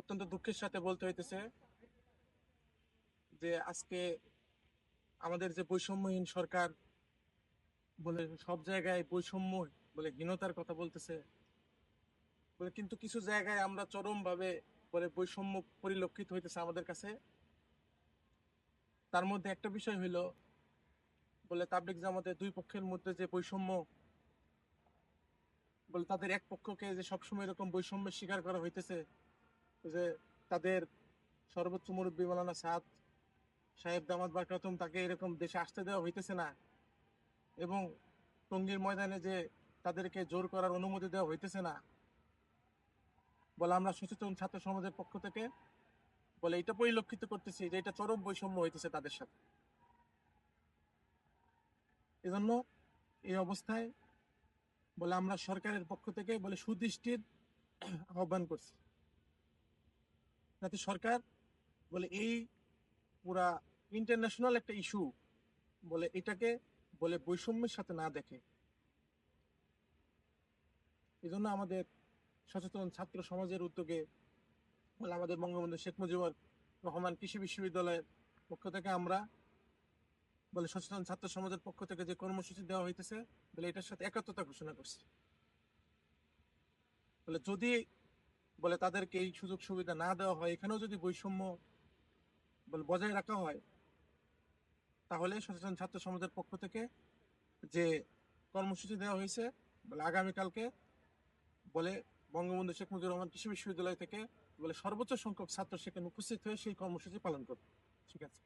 অত্যন্ত দুঃখের সাথে বলতে হইতেছে যে আজকে আমাদের যে বৈষম্যহীন সরকার বলে সব জায়গায় বৈষম্য বলে হীনতার কথা বলতেছে, বলে কিন্তু কিছু জায়গায় আমরা চরম ভাবে বলে বৈষম্য পরিলক্ষিত হইতেছে আমাদের কাছে। তার মধ্যে একটা বিষয় হইল বলে তাবলিক জামাতের দুই পক্ষের মধ্যে যে বৈষম্য, বলে তাদের এক পক্ষকে যে সবসময় এরকম বৈষম্যের শিকার করা হইতেছে যে তাদের সর্বোচ্চ মুরব্বী মালানা সাদ সাহেব দামাত বারকাতুম তাকে এরকম দেশে আসতে দেওয়া হইতেছে না। এবং টঙ্গীর ময়দানে যে তাদেরকে জোর করার অনুমতি দেওয়া হইতেছে না, বলে আমরা সচেতন ছাত্র সমাজের পক্ষ থেকে বলে এটা পরিলক্ষিত করতেছি যে এটা চরম বৈষম্য হইতেছে তাদের সাথে। এজন্য এই অবস্থায় বলে আমরা সরকারের পক্ষ থেকে বলে সুদৃষ্টির আহ্বান করছি। যাতে সরকার? বলে এই পুরা ইন্টারন্যাশনাল একটা ইস্যু বলে এটাকে বলে বৈষম্যের সাথে না দেখে। এই জন্য আমাদের সচেতন ছাত্র সমাজের উদ্যোগে, বলে আমাদের বঙ্গবন্ধু শেখ মুজিবুর রহমান কৃষি বিশ্ববিদ্যালয়ের পক্ষ থেকে আমরা, বলে সচেতন ছাত্র সমাজের পক্ষ থেকে যে কর্মসূচি দেওয়া হইতেছে, বলে এটার সাথে একাত্মতা ঘোষণা করছি। বলে যদি বলে তাদেরকে এই সুযোগ সুবিধা না দেওয়া হয়, এখানেও যদি বৈষম্য বলে বজায় রাখা হয়, তাহলে সচেতন ছাত্র সমাজের পক্ষ থেকে যে কর্মসূচি দেওয়া হয়েছে, বলে আগামীকালকে বলে বঙ্গবন্ধু শেখ মুজিবুর রহমান কৃষি বিশ্ববিদ্যালয় থেকে বলে সর্বোচ্চ সংখ্যক ছাত্র সেখানে উপস্থিত হয়ে সেই কর্মসূচি পালন করবে। ঠিক আছে।